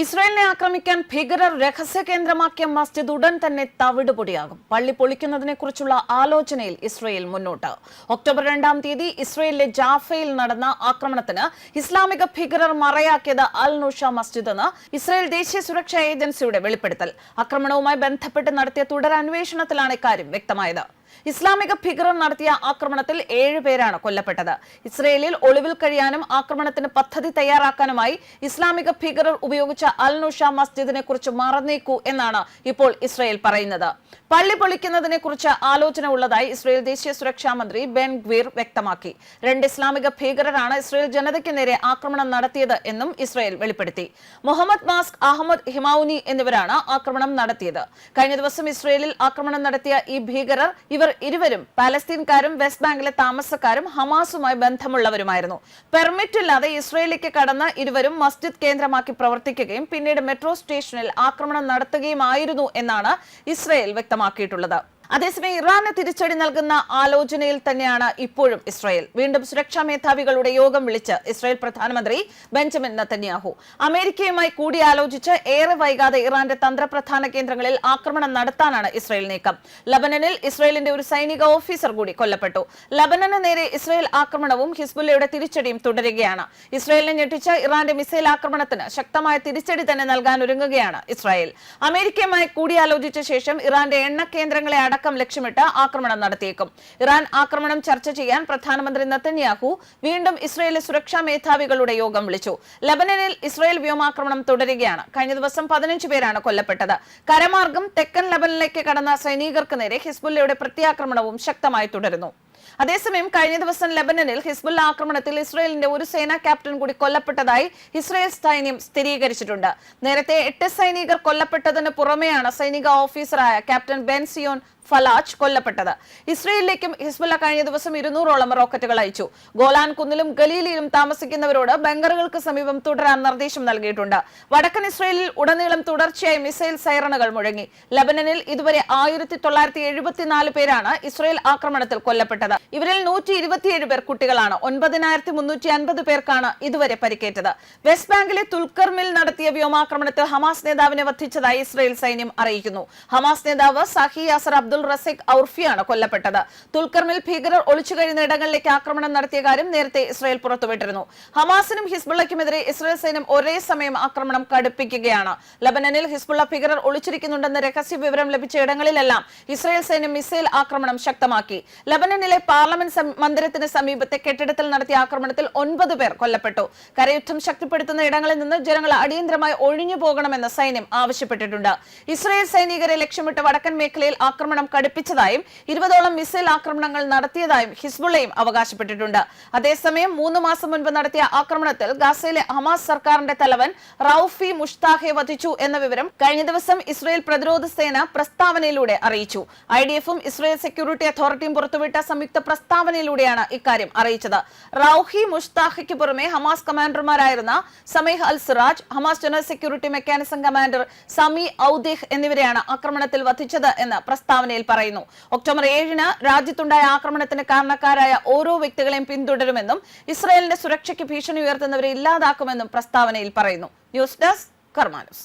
ഇസ്രായേലിനെ ആക്രമിക്കാൻ ഭീകരർ രഹസ്യ കേന്ദ്രമാക്കിയ മസ്ജിദ് ഉടൻ തന്നെ തവിട് പൊടിയാകും പള്ളി പൊളിക്കുന്നതിനെക്കുറിച്ചുള്ള ആലോചനയിൽ ഇസ്രായേൽ മുന്നോട്ട്. ഒക്ടോബർ രണ്ടാം തീയതി ഇസ്രായേലിലെ ജാഫയിൽ നടന്ന ആക്രമണത്തിന് ഇസ്ലാമിക ഭീകരർ മറയാക്കിയത് അൽ നുഷ മസ്ജിദ് എന്ന് ഇസ്രായേൽ ദേശീയ സുരക്ഷാ ഏജൻസിയുടെ വെളിപ്പെടുത്തൽ. ആക്രമണവുമായി ബന്ധപ്പെട്ട് നടത്തിയ തുടരന്വേഷണത്തിലാണ് ഇക്കാര്യം വ്യക്തമായത്. ഇസ്ലാമിക ഭീകരർ നടത്തിയ ആക്രമണത്തിൽ ഏഴ് പേരാണ് കൊല്ലപ്പെട്ടത്. ഇസ്രയേലിൽ ഒളിവിൽ കഴിയാനും ആക്രമണത്തിന് പദ്ധതി തയ്യാറാക്കാനുമായി ഇസ്ലാമിക ഭീകരർ ഉപയോഗിച്ച അൽ നുഷ മസ്ജിദിനെ കുറിച്ച് മറന്നേക്കൂ എന്നാണ് ഇപ്പോൾ ഇസ്രയേൽ പറയുന്നത്. പള്ളി പൊളിക്കുന്നതിനെ കുറിച്ച് ആലോചന ഉള്ളതായി ഇസ്രയേൽ ദേശീയ സുരക്ഷാ മന്ത്രി ബെൻ ഗ്വീർ വ്യക്തമാക്കി. രണ്ട് ഇസ്ലാമിക ഭീകരരാണ് ഇസ്രയേൽ ജനതയ്ക്ക് നേരെ ആക്രമണം നടത്തിയത് എന്നും ഇസ്രയേൽ വെളിപ്പെടുത്തി. മുഹമ്മദ് മാസ്ക് അഹമ്മദ് ഹിമൌനി എന്നിവരാണ് ആക്രമണം നടത്തിയത്. കഴിഞ്ഞ ദിവസം ഇസ്രയേലിൽ ആക്രമണം നടത്തിയ ഈ ഭീകരർ ഇവർ ഇരുവരും പാലസ്തീൻകാരും വെസ്റ്റ് ബാങ്കിലെ താമസക്കാരും ഹമാസുമായി ബന്ധമുള്ളവരുമായിരുന്നു. പെർമിറ്റ് ഇല്ലാതെ ഇസ്രയേലിലേക്ക് കടന്ന ഇരുവരും മസ്ജിദ് കേന്ദ്രമാക്കി പ്രവർത്തിക്കുകയും പിന്നീട് മെട്രോ സ്റ്റേഷനിൽ ആക്രമണം നടത്തുകയുമായിരുന്നു എന്നാണ് ഇസ്രയേൽ വ്യക്തമാക്കിയിട്ടുള്ളത്. അതേസമയം ഇറാന് തിരിച്ചടി നൽകുന്ന ആലോചനയിൽ തന്നെയാണ് ഇപ്പോഴും ഇസ്രായേൽ. വീണ്ടും സുരക്ഷാ മേധാവികളുടെ യോഗം വിളിച്ച് ഇസ്രായേൽ പ്രധാനമന്ത്രി ബെഞ്ചമിൻ നത്തന്യാഹു അമേരിക്കയുമായി കൂടിയാലോചിച്ച് ഏറെ വൈകാതെ ഇറാന്റെ തന്ത്രപ്രധാന കേന്ദ്രങ്ങളിൽ ആക്രമണം നടത്താനാണ് ഇസ്രായേൽ നീക്കം. ലബനനിൽ ഇസ്രായേലിന്റെ ഒരു സൈനിക ഓഫീസർ കൂടി കൊല്ലപ്പെട്ടു. ലബനന് നേരെ ഇസ്രായേൽ ആക്രമണവും ഹിസ്ബുല്ലയുടെ തിരിച്ചടിയും തുടരുകയാണ്. ഇസ്രായേലിനെ ഞെട്ടിച്ച ഇറാന്റെ മിസൈൽ ആക്രമണത്തിന് ശക്തമായ തിരിച്ചടി തന്നെ നൽകാൻ ഒരുങ്ങുകയാണ് ഇസ്രായേൽ. അമേരിക്കയുമായി കൂടിയാലോചിച്ച ശേഷം ഇറാന്റെ എണ്ണ കേന്ദ്രങ്ങളെ അടക്കം ലക്ഷ്യമിട്ട് ആക്രമണം നടത്തിയേക്കും. ഇറാൻ ആക്രമണം ചർച്ച ചെയ്യാൻ പ്രധാനമന്ത്രി നത്തന്യാഹു വീണ്ടും ഇസ്രയേലിലെ സുരക്ഷാ മേധാവികളുടെ യോഗം വിളിച്ചു. ലബനനിൽ ഇസ്രയേൽ വ്യോമാക്രമണം തുടരുകയാണ്. കഴിഞ്ഞ ദിവസം പതിനഞ്ച് പേരാണ് കൊല്ലപ്പെട്ടത്. കരമാർഗം തെക്കൻ ലബനിലേക്ക് കടന്ന സൈനികർക്ക് നേരെ ഹിസ്ബുല്ലയുടെ പ്രത്യാക്രമണവും ശക്തമായി തുടരുന്നു. അതേസമയം കഴിഞ്ഞ ദിവസം ലെബനനിൽ ഹിസ്ബുല്ല ആക്രമണത്തിൽ ഇസ്രയേലിന്റെ ഒരു സേനാ ക്യാപ്റ്റൻ കൂടി കൊല്ലപ്പെട്ടതായി ഇസ്രയേൽ സൈന്യം സ്ഥിരീകരിച്ചിട്ടുണ്ട്. നേരത്തെ എട്ട് സൈനികർ കൊല്ലപ്പെട്ടതിന് പുറമെയാണ് സൈനിക ഓഫീസറായ ക്യാപ്റ്റൻ ബെൻസിയോൺ ഫലാജ് കൊല്ലപ്പെട്ടത്. ഇസ്രയേലിലേക്കും ഹിസ്ബുല്ല കഴിഞ്ഞ ദിവസം ഇരുന്നൂറോളം റോക്കറ്റുകൾ അയച്ചു. ഗോലാൻ കുന്നിലും ഗലീലിലും താമസിക്കുന്നവരോട് ബംഗറുകൾക്ക് സമീപം തുടരാൻ നിർദ്ദേശം നൽകിയിട്ടുണ്ട്. വടക്കൻ ഇസ്രയേലിൽ ഉടനീളം തുടർച്ചയായി മിസൈൽ സൈറണുകൾ മുഴങ്ങി. ലബനനിൽ ഇതുവരെ ആയിരത്തി പേരാണ് ഇസ്രയേൽ ആക്രമണത്തിൽ കൊല്ലപ്പെട്ടത്. ഇവരിൽ നൂറ്റി ഇരുപത്തിയേഴ് പേർ കുട്ടികളാണ്. ഒൻപതിനായിരത്തി മുന്നൂറ്റി അൻപത് പേർക്കാണ് ഇതുവരെ പരിക്കേറ്റത്. വെസ്റ്റ് ബാങ്കിലെ തുൽക്കർമിൽ നടത്തിയ വ്യോമാക്രമണത്തിൽ ഹമാസ് നേതാവിനെ വധിച്ചതായി ഇസ്രയേൽ സൈന്യം അറിയിക്കുന്നു. ഹമാസ് നേതാവ് സഹി യാസർ അബ്ദുൾ റസിഖ് ഔർഫിയാണ് കൊല്ലപ്പെട്ടത്. തുൽക്കർമിൽ ഭീകരർ ഒളിച്ചു കഴിയുന്ന ഇടങ്ങളിലേക്ക് ആക്രമണം നടത്തിയ കാര്യം നേരത്തെ ഇസ്രയേൽ പുറത്തുവിട്ടിരുന്നു. ഹമാസിനും ഹിസ്ബുള്ളയ്ക്കുമെതിരെ ഇസ്രയേൽ സൈന്യം ഒരേ സമയം ആക്രമണം കടുപ്പിക്കുകയാണ്. ലബനനിൽ ഹിസ്ബുള്ള ഭീകരർ ഒളിച്ചിരിക്കുന്നുണ്ടെന്ന രഹസ്യ വിവരം ലഭിച്ച ഇടങ്ങളിലെല്ലാം ഇസ്രയേൽ സൈന്യം മിസൈൽ ആക്രമണം ശക്തമാക്കി. ലബനനിലെ പാർലമെന്റ് മന്ദിരത്തിന് സമീപത്തെ കെട്ടിടത്തിൽ നടത്തിയ ആക്രമണത്തിൽ ഒൻപത് പേർ കൊല്ലപ്പെട്ടു. കരയുദ്ധം ശക്തിപ്പെടുത്തുന്ന ഇടങ്ങളിൽ നിന്ന് ജനങ്ങൾ അടിയന്തരമായി ഒഴിഞ്ഞു പോകണമെന്ന് സൈന്യം ആവശ്യപ്പെട്ടിട്ടുണ്ട്. ഇസ്രായേൽ സൈനികരെ ലക്ഷ്യമിട്ട് വടക്കൻ മേഖലയിൽ ആക്രമണം കടുപ്പിച്ചതായും ഇരുപതോളം മിസൈൽ ആക്രമണങ്ങൾ നടത്തിയതായും ഹിസ്ബുള്ളയും അവകാശപ്പെട്ടിട്ടുണ്ട്. അതേസമയം മൂന്ന് മാസം മുൻപ് നടത്തിയ ആക്രമണത്തിൽ ഗാസയിലെ ഹമാസ് സർക്കാരിന്റെ തലവൻ റൌഫി മുഷ്താഹെ വധിച്ചു എന്ന വിവരം കഴിഞ്ഞ ദിവസം ഇസ്രായേൽ പ്രതിരോധ സേന പ്രസ്താവനയിലൂടെ അറിയിച്ചു. ഐ ഡി എഫും ഇസ്രയേൽ സെക്യൂരിറ്റി അതോറിറ്റിയും പുറത്തുവിട്ട സംയുക്ത പ്രസ്താവനയിലൂടെയാണ് ഇക്കാര്യം അറിയിച്ചത്. റൌഹി മുഷ്താഖയ്ക്ക് പുറമെ Hamas കമാൻഡർമാരായിരുന്ന Samih al Siraj Hamas general security mechanism commander Sami Odeh എന്നിവരെയാണ് ആക്രമണത്തിൽ വധിച്ചത് എന്ന് പ്രസ്താവനയിൽ പറയുന്നു. ഒക്ടോബർ ഏഴിന് രാജ്യത്തുണ്ടായ ആക്രമണത്തിന് കാരണക്കാരായ ഓരോ വ്യക്തികളെയും പിന്തുടരുമെന്നും ഇസ്രായേലിന്റെ സുരക്ഷയ്ക്ക് ഭീഷണി ഉയർത്തുന്നവരെ ഇല്ലാതാക്കുമെന്നും പ്രസ്താവനയിൽ പറയുന്നു. News desk കർമാനൂസ്.